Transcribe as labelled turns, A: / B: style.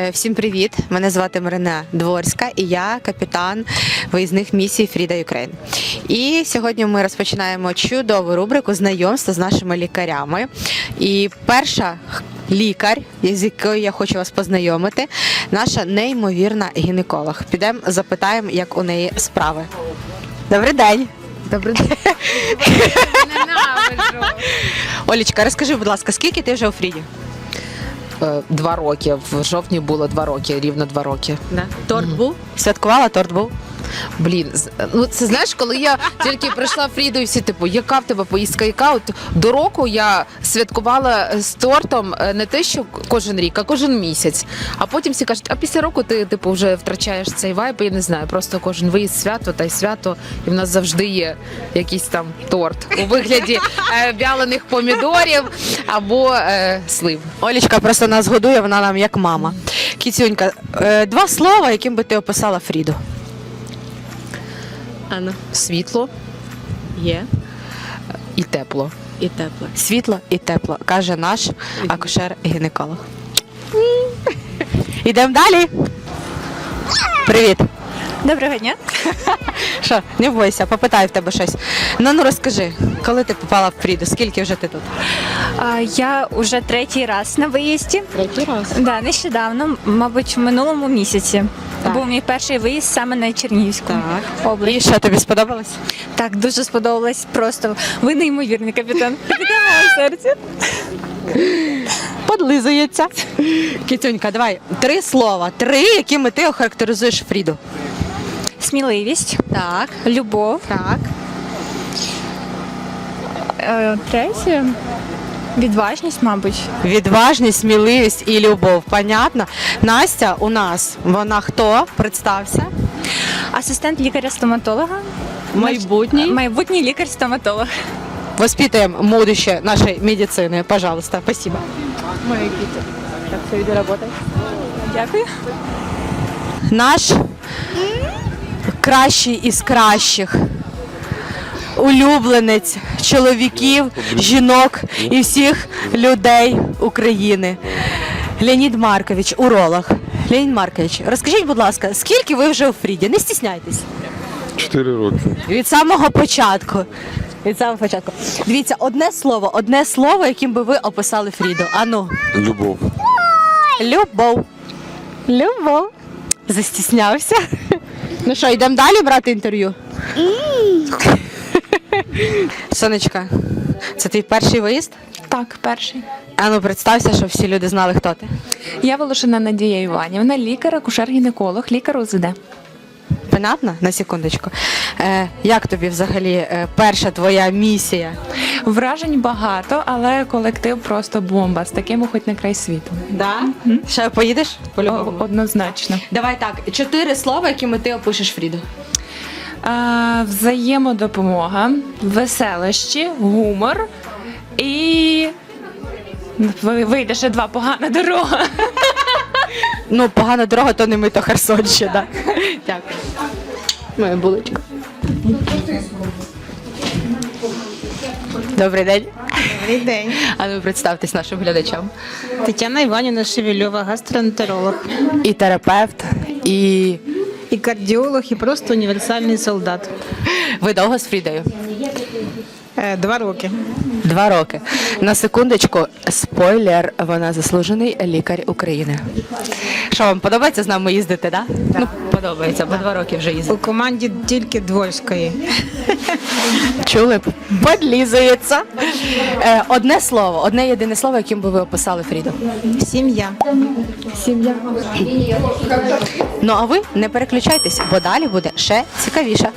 A: Е, Всім привіт! Мене звати Марина Дворська і я капітан виїзних місій Фріда Юкрейн. І сьогодні ми розпочинаємо чудову рубрику знайомства з нашими лікарями. І перша лікар, з якою я хочу вас познайомити, наша неймовірна гінеколог. Підемо запитаємо, як у неї справи. Добрий день!
B: Добрий день.
A: Олічка, розкажи, будь ласка, скільки ти вже у Фріді?
B: Е, Два роки. В жовтні було два роки, рівно два роки.
A: Да. Торт був? Святкувала, торт був.
B: Блін, ну це знаєш, коли я тільки прийшла в Фріду, і всі типу, яка в тебе поїздка, яка от до року я святкувала з тортом е, не те, що кожен рік, а кожен місяць. А потім всі кажуть, а після року ти типу вже втрачаєш цей вайб, я не знаю. Просто кожен виїзд свято та й свято, і в нас завжди є якийсь там торт у вигляді е, вялених помідорів або е, слив.
A: Олічка просто нас годує, вона нам як мама. Кіцюнька, е, два слова, яким би ти описала Фріду. Ану,
B: Світло
A: є
B: і тепло.
A: і тепло. Світло і тепло, каже наш акушер-гінеколог. Ідемо далі. Привіт.
C: Доброго дня.
A: Що, не бойся, попитаю в тебе щось. Ну ну розкажи, коли ти попала в Фріду, скільки вже ти тут?
C: А, Я вже третій раз на виїзді.
A: Третій раз.
C: Да, нещодавно, мабуть, в минулому місяці.
A: Так.
C: Був мій перший виїзд саме на Чернігівську область.
A: І що тобі сподобалось?
C: Так, дуже сподобалось. Просто ви неймовірний капітан. Капітан мого серця.
A: Подлизується. Кітюнька, давай три слова. Три, якими ти охарактеризуєш Фріду.
C: Сміливість,
A: Так,
C: любов.
A: так.
C: Е, Третє. Відважність, мабуть.
A: Відважність, сміливість і любов. Понятно? Настя у нас, вона хто? Представся.
C: Асистент лікаря-стоматолога.
A: Майбутній.
C: Майбутній лікар-стоматолог.
A: Воспитаем будущее нашей медицины. Пожалуйста, спасибо. Мои киты. Так, все, иди работай.
C: Дякую.
A: Наш кращий із кращих. Улюбленець чоловіків, жінок і всіх людей України. Леонід Маркович, уролог. Леонід Маркович, розкажіть, будь ласка, скільки ви вже у Фріді? Не стісняйтесь.
D: Чотири роки.
A: Від самого початку. Від самого початку. Дивіться, одне слово, одне слово, яким би ви описали Фріду. Ану.
D: Любов.
A: Любов. Любов. Застіснявся. Ну що, йдемо далі брати інтерв'ю? Сонечка, це твій перший виїзд?
E: Так, перший.
A: А ну представся, щоб всі люди знали, хто ти.
E: Я Волошина Надія Іванівна, лікар, акушер-гінеколог, лікар УЗД.
A: Понятно? На секундочку. Е, як тобі взагалі е, перша твоя місія?
E: Вражень багато, але колектив просто бомба. З таким хоч на край світу.
A: Да? Ще поїдеш?
E: О- Однозначно.
A: Давай так, чотири слова, якими ти опишеш Фріду.
E: А, взаємодопомога, веселощі, гумор і. Ви- Вийде ще два погана дорога.
A: Ну, погана дорога, то не ми, то Херсон ще, так. Дякую. Моя булочка. Добрий день.
F: Добрий день.
A: А ну представтесь нашим глядачам.
F: Тетяна Іванівна Шевельова, гастроентеролог,
A: І терапевт, і
F: і кардіолог, і просто універсальний солдат.
A: ви довго з Фрідою?
F: Е, Два роки.
A: Два роки. На секундочку, спойлер, вона заслужений лікар України. Що вам подобається з нами їздити, да? Ну, подобається, бо два роки вже їздить.
F: У команді тільки дворської.
A: Чули? б? Подлізується. Е, одне слово, одне єдине слово, яким би ви описали Фріду.
F: Сім'я.
A: Ну а ви не переключайтесь, бо далі буде ще цікавіше.